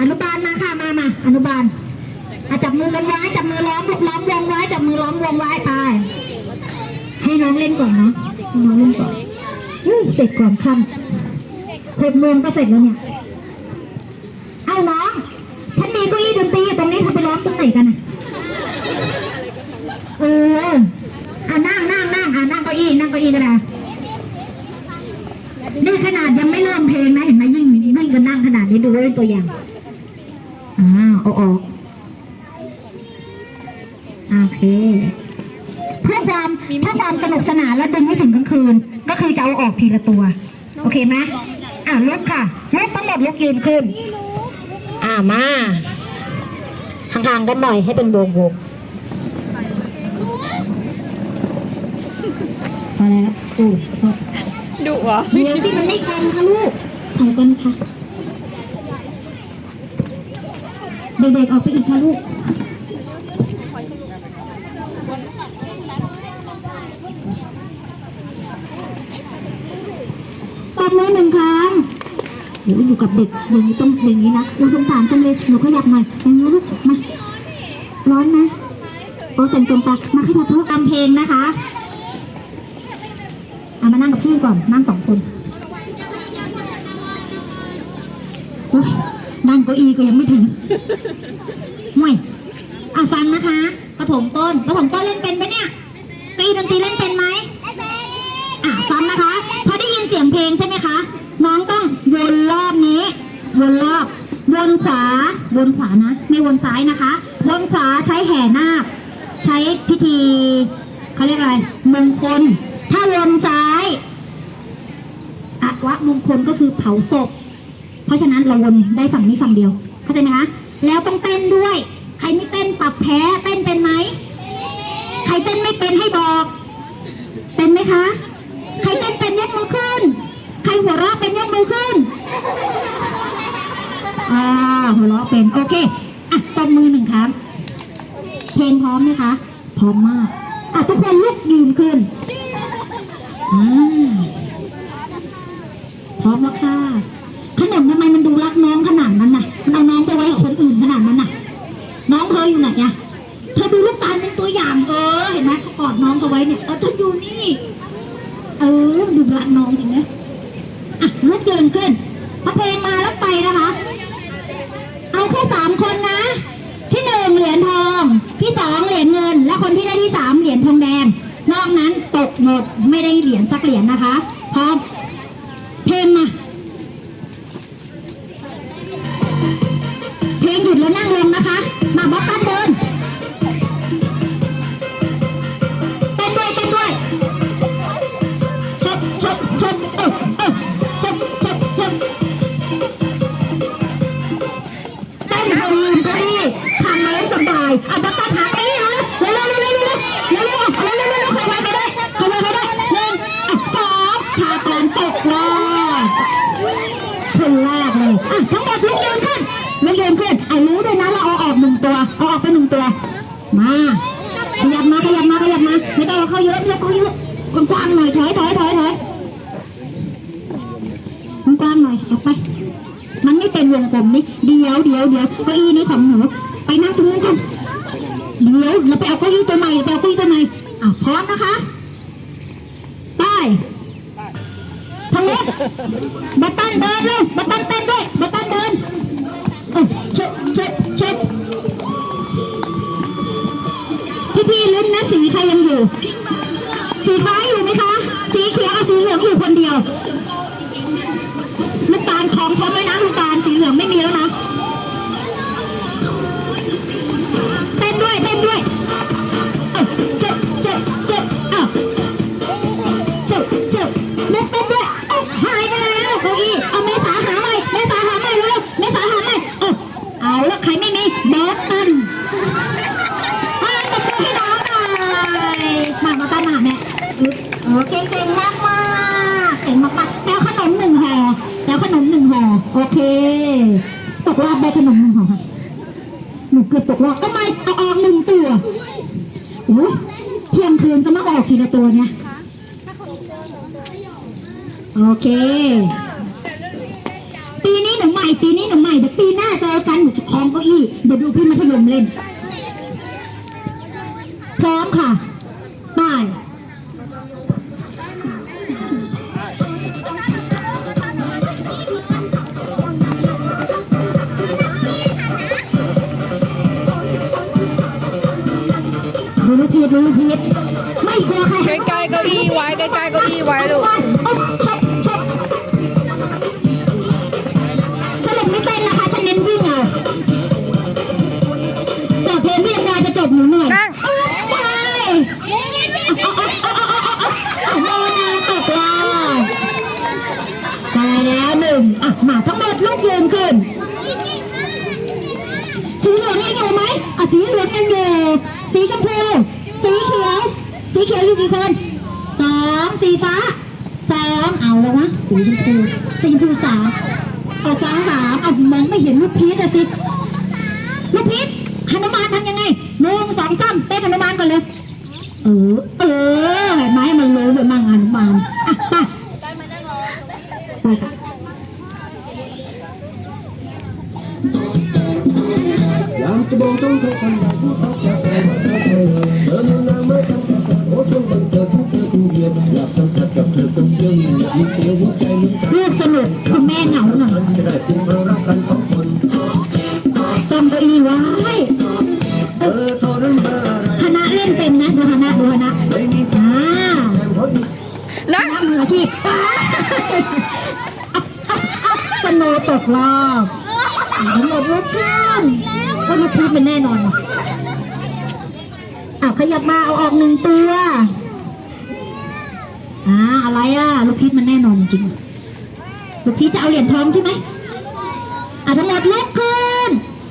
อนุบาลมาค่ะมามาอนุบาลจับมือกันไว้จับมือล้อมล้อมวงไว้จับมือล้อมวงไว้ไปให้น้องเล่นก่อนนะน้องเล่นก่อนอุ้ยเสร็จก่อนค่ำหกโมงก็เสร็จแล้วเนี่ยเอาน้องฉันมีเก้าอี้ดนตรีอยู่ตรงนี้เธอไปล้อมตรงไหนกันอะเอออะนั่งนั่งนั่งอะนั่งเก้าอี้นั่งเก้าอี้ก็ได้นี่ขนาดยังไม่เริ่มเพลงนะเห็นไหมยิ่งยิ่งกันนั่งขนาดนี้ดูไว้เป็นตัวอย่าง อ้าวเอาออกโอเคเพื่อความเพื่อความสนุกสนานและดึงให้ถึงกลางคืน ก็คือจะเอาออกทีละตัว โอเคไหมอ่าลุกค่ะลุกทั้งหมดลุกยืนขึ้น อ่ามาห่างๆกันหน่อยให้เป็นวงวงพอแล้วอู้พอดุเหรอเดี๋ยวสิมันไม่กันค่ะลูกถอยกันค่ะ เด็กๆออกไปอีกค่ะลูกตบมือหนึ่งครั้งโหอยู่กับเด็กอย่างนี้ต้องอย่างนี้นะเราสงสารจังเลยหนูขยับหน่อยอย่างนี้ลูกมาร้อนไหมโอ้เซ็นทรงปากมาขยับลูกตามเพลงนะคะเอามานั่งกับพี่ก่อนนั่งสองคน นั่งเก้าอี้ก็ยังไม่ถึงห่วยอะฟังนะคะปฐมต้นปฐมต้นเล่นเป็นไหมเนี่ยตีดนตรีเล่นเป็นไหมอะซ้ำนะคะ พอได้ยินเสียงเพลงใช่ไหมคะ น้องต้องวนรอบนี้วนรอบวนขวาวนขวานะ ไม่วนซ้ายนะคะวนขวาใช้แห่นาคใช้พิธีเขาเรียกอะไรมงคล ถ้าวนซ้ายอวะมงคลก็คือเผาศพ เพราะฉะนั้นเราวนได้ฝั่งนี้ฝั่งเดียว เข้าใจไหมคะ แล้วต้องเต้นด้วย ใครไม่เต้นปรับแพ้เต้นเป็นไหม ใครเต้นไม่เป็นให้บอก เป็นไหมคะ ใครเต้นเป็นยกมือขึ้น ใครหัวเราะเป็นยกมือขึ้นอ่าหัวเราะเป็นโอเคอะตบมือหนึ่งครั้งเพลงพร้อมไหมคะ พร้อมมากอะทุกคนลุกยืนขึ้นอ่าพร้อมแล้วค่ะ นทำไมมันดูรักน้องขนาดนั้นน่ะมันเอาน้องไปไว้กับคนอื่นขนาดนั้นน่ะ น้องเธออยู่ไหนอะเธอดูลูกตาลเป็นตัวอย่างเออเห็นไหมเขากอดน้องเขาไว้เนี่ยเออเธออยู่นี่ เออดูรักน้องจริงนะอะลุกยืนขึ้นพอเพลงมาแล้วไปนะคะ เอาแค่สามคนนะ ที่หนึ่งเหรียญทองที่สองเหรียญเงิน และคนที่ได้ที่สามเหรียญทองแดงนอกนั้นตกหมดไม่ได้เหรียญสักเหรียญนะคะพร้อมเพลงมา นั่งลงนะคะ มาบ๊อบตันเดินเต้นด้วยเต้นด้วยชบชบชบเออเออชบชบชบเต้นเพลงเก้าอี้ทำมาแล้วสบายอะบ๊อบตันหาเก้าอี้เร็วเร็วเร็วเร็วเร็วเร็วเร็วเร็วเร็วเร็วเร็วเร็วเร็วใครไว้ใครได้ใครไว้ใครได้หนึ่งอะสองชาตอนตกรอบคนแรกเลยอะทั้งหมดลุกยืนขึ้นลุกยืนขึ้นอะรู้ด้วยนะว่าเอาออกหนึ่งตัวเอาออกไปหนึ่งตัว มาขยับมาขยับมาขยับมาไม่ต้อง เอาเยอะไม่ต้องเข้าเยอะกว้างหน่อยถอยถอยถอยถอยกว้างหน่อยออกไป มันไม่เป็นวงกลมนี่เดี๋ยวเดี๋ยวเดี๋ยวเก้าอี้นี้ของหนูไปนั่งตรงนู้นกันเดี๋ยวเราไปเอาเก้าอี้ตัวใหม่ไปเอาเก้าอี้ตัวใหม่อะพร้อมนะคะไปทั้งหมดบั มันตาลของฉันไว้นะลูก โอเค ตกรอบได้ขนมหนึ่งห่อค่ะหนูเกือบตกรอบก็ไม่เอาออกหนึ่งตัวโอ้เที่ยงคืนจะมาออกทีละตัวเนี่ยโอเค ปีนี้หนูใหม่ ปีนี้หนูใหม่เดี๋ยวปีหน้าเจอกันของเดี๋ยวดูพี่มัธยมเล่น ดูลูกทีดไม่กลัวใครใกล้ๆเก้าอี้ไว้ใกล้ๆเก้าอี้ไว้ลูกสรุปไม่เต้นนะคะฉันเน้นวิ่งเอาแต่เพลงพี่ยังไงจะจบหนูหน่อยนั่งไปโมนาตกรอบใช่แล้วหนึ่งอะมาทั้งหมดลูกยืนขึ้นสีเหลืองยังอยู่ไหมอะสีเหลืองยังอยู่สีชมพู สีเขียว สีเขียวอยู่ กี่คนสองสีฟ้าสองเอาแล้ววะสีชมพูสีชมพูสามเอาสองสามเอามองไม่เห็นลูกพีชอะสิลูกพีชหนุมานทำยังไงหนึ่งสองสามเต้นหนุมานก่อนเลย เออ เออไม้มันรู้เลยมางานหนุมานอะไปไปค่ะ สัมผัสกับเธอคนเดียวอยากมีเสียงหัวใจเหมือนกันลูกสนุกคุณแม่เหงาหน่อยจะได้เป็นเรารักกันสองคนจำเก้าอี้ไว้เธอทรมานอะไรคณะเล่นเป็นนะดูคณะดูคณะไม่มีอ่าแถมเขาอีกคนั่งณะมืออาชีพอ่าสโนว์ตกรอบทั้งหมดรถเพื่อนก็ลูกพีชเป็นแน่นอนว่ะอ้าวขยับมาเอาออกหนึ่งตัว อ่าอะไรอะ ลูกพีชมันแน่นอนจริงๆลูกพีชจะเอาเหรียญทองใช่ไหมอะทั้งหมดลุกขึ้น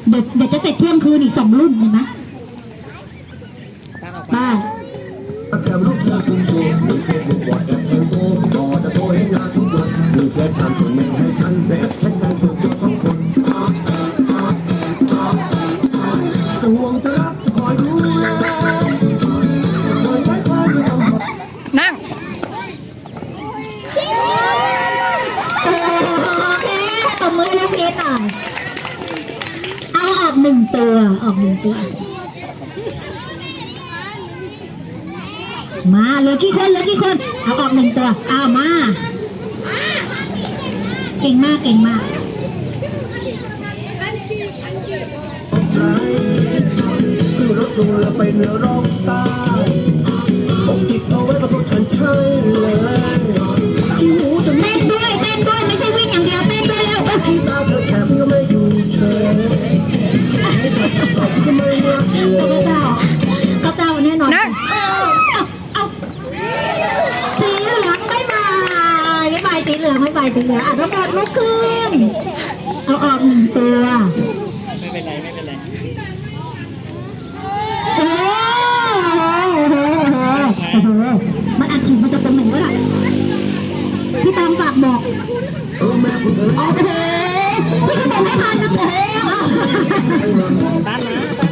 เดี๋ยวเดี๋ยวจะเสร็จเที่ยงคืนอีกสองรุ่นเห็นไหมบ้าแก้มรูปเธอคุณโชว์มีเฟซบุ๊กบอดแอบแทงโตต่อจะโทรให้งานทุกวันมีแฟนทำส่งเมลให้ฉันแบบแชทกันสุดยอดสองคนจะห่วงจะรักจะคอ กี่คนเหลือกี่คน เอาออกหนึ่งตัวเอามา เก่งมากเก่งมากคือรถลงเรือไปเหนือร่องใต้ผมติดเอาไว้กับรถฉันใช่เลย ลืองไม่บายสีเหลืองอะทั้งหมดลุกขึ้นเอาออกหนึ่งตัว ไม่เป็นไรไม่เป็นไรโอ้โหโอ้โหโอ้โหมันอัดฉีดมาจากตรงไหนวะล่ะพี่ตามฝากบอกเออแม่คุณเอ๋ยโอ้โหพี่ก็บอกไม่ทันนะโอ้โหต้านนะต้าน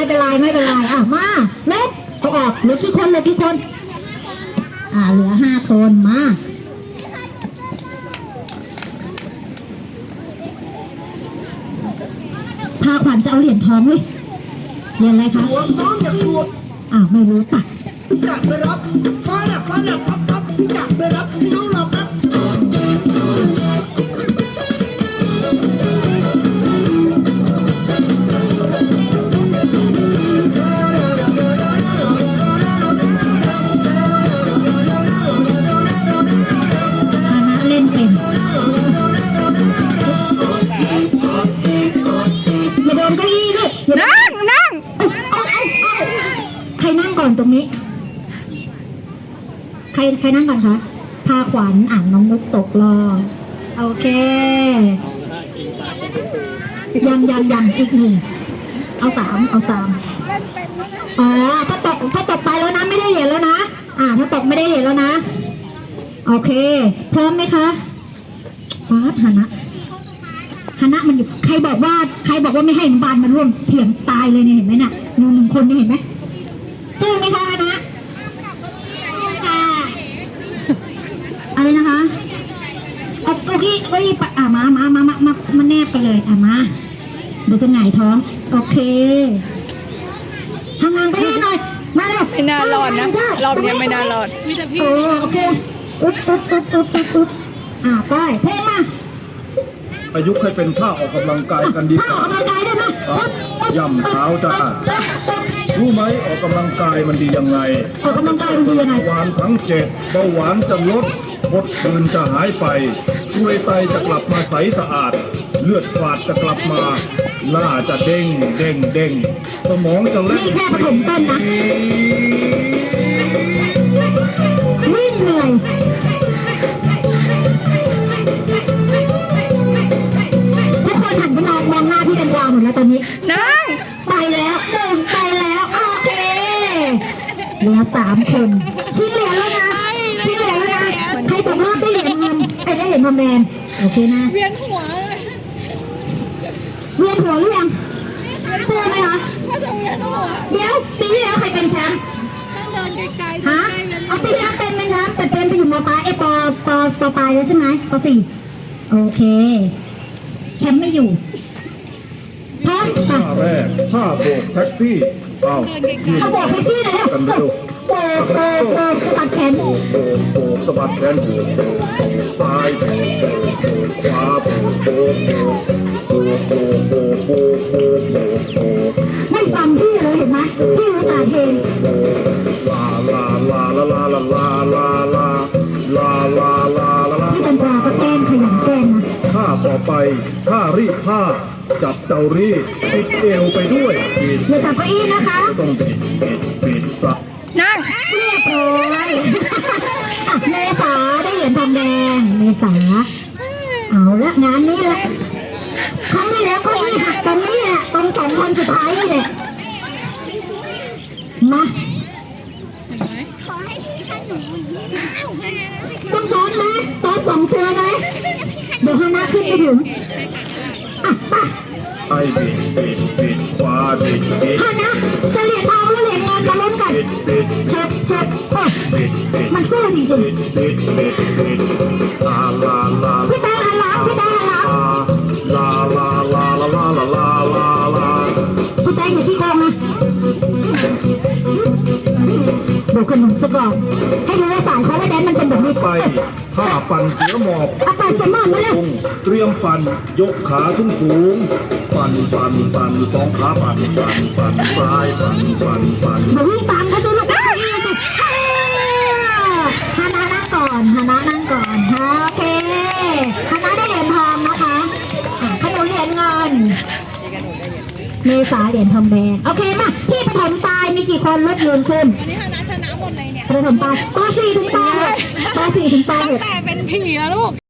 ไม่เป็นไรไม่เป็นไรอะมาเล็กเขาออกเหลือกี่คนเหลือกี่คน อ่าเหลือห้าคนมาพาขวัญจะเอาเหรียญทองเว้ยเรียนอะไรคะหัวน้องอย่ากลัวอ่าวไม่รู้ปะอยากไปรับฟ้าละฟ้าละปั๊บปั๊บอยากไปรับน้องเรา ตรงนี้ ใครใครนั่งก่อนคะพาขวัญอ่างน้องมุกตกรอโอเค ยังยังยังอีกหนึ่งเอาสามเอาสามอ๋อถ้าตกถ้าตกไปแล้วนะไม่ได้เหรียญแล้วนะ อ่า ถ้าตกไม่ได้เหรียญแล้วนะ โอเค พร้อมไหมคะป๊าฮานะฮานะมันอยู่ ใครบอกว่า ใครบอกว่าไม่ให้บานมันร่วมเถียงตายเลยเนี่ยเห็นไหมน่ะหนึ่งคนนี่เห็นไหม สู้ไหมคะฮานะค่ะอะไรนะคะเอาเก้าอี้เก้าอี้ปะอะมามามามามามาแนบกันเลยอะมาเดี๋ยวจะหงายท้อง โอเคห่างๆไปนี่หน่อยมาเร็วไม่น่ารอดนะรอบเนี้ยไม่น่ารอดโอ้โอเคอุ๊บอุ๊บอุ๊บอุ๊บอุ๊บอุ๊บอะไปเพลงมาประยุกต์ให้เป็นท่าออกกำลังกายกันดีถ้ากออกว่ากำลังกายได้ไหมครับย่ำเท้าจ้า รู้ไหมออกกำลังกายมันดียังไงออกกำลังกายมันดียังไง เบาหวานทั้งเจ็ดเบาหวานจะลดพดคืนจะหายไปกล้วยไตจะกลับมาใสสะอาด เลือดฝาดจะกลับมาหน้าจะเด้งเด้งเด้งสมองจะเล่น นี่แค่ปฐมต้นนะามคนชิ้นเหรียญแล้วนะชิ้นเหรียญแล้วนะใครตกรอบได้เหรียญเงินไอ้ยได้เหรียญทองแดงโอเคนะเวียนหัวเลยเวียนหัวหรือยังสู้ไหมคะถ้าจะเวียนหัวเดี๋ยวปีที่แล้วใครเป็นแชมป์ต้องเดินไกลๆฮะเอาปีที่แล้วเป็นเป็นแชมป์แต่เป็นไปอยู่มปลายไอ้ยปปปปลายแล้วใช่ไหมปสี่โอเคแชมป์ไม่อยู่พร้อมไปท่าแรกท่าโบกแท็กซี่เอ้ายืนเอาโบกแท็กซี่หน่อยนะกันดู โบกโบกโบกสะบัดแขนโบกโบกโบกสะบัดแขนโบกโบกซ้ายโบกโบกโบกขวาโบกโบกโบกโบกโบกโบกโบกโบกโบกโบกไม่ฟังพี่เลยเห็นไหมพี่อุตส่าห์เทนลาลาลาลาลาลาลาลาลาลาลาลาลาลาพี่แตงกวาก็แกล้งขยันแกล้งนะท่าต่อไปท่ารีดผ้าจับเตารีดปิดเอวไปด้วยปิดอย่าจับเก้าอี้นะคะ ต้องปิดปิดปิด ละงานนี้ละครั้งที่แล้วก็อี้หักตรงนี้แหละตรงสองคนสุดท้ายนี่แหละมาขอให้พี่ขนุนอ้าวแม่ต้องซ้อนไหมซ้อนสองตัวไหมเดี๋ยวฮานาขึ้นไปถึงอะไปไปปิดปิดปิดขวาปิดปิดฮานาจะเหรียญทองหรือเหรียญเงินมาลุ้นกันเช็ดเช็ดปิดปิดมันสู้จริงปิดปิดปิดปิดลาลาลาๆพี่ตง หันหลังพี่แตงหันหลังลาลาลาลาลาลาลาลาลาพี่แตงอย่าขี้โกงนะดูขนมซะก่อนให้รู้ว่าสายเขาว่าแดนมันเป็นแบบนี้ไปท่าปั่นเสือหมอบเอาไปสมอนมาเลยลงเตรียมปั่นยกขาสูงสูงปั่นปั่นปั่นสองขาปั่นปั่นปั่นซ้ายปั่นปั่นปั่นอย่าวิ่งตามเขาสิลูกวิ่งสิเอ้ยฮานานั่งก่อนฮานา เมษาเหรียญทองแดงโอเคมาพี่ปฐมปลายมีกี่คนลดยืนขึ้นนี่คณะชนะหมดเลยเนี่ยปฐมปลายปสี่ถึงปหกปสี่ถึงปหกแต่เป็นผีแล้วลูก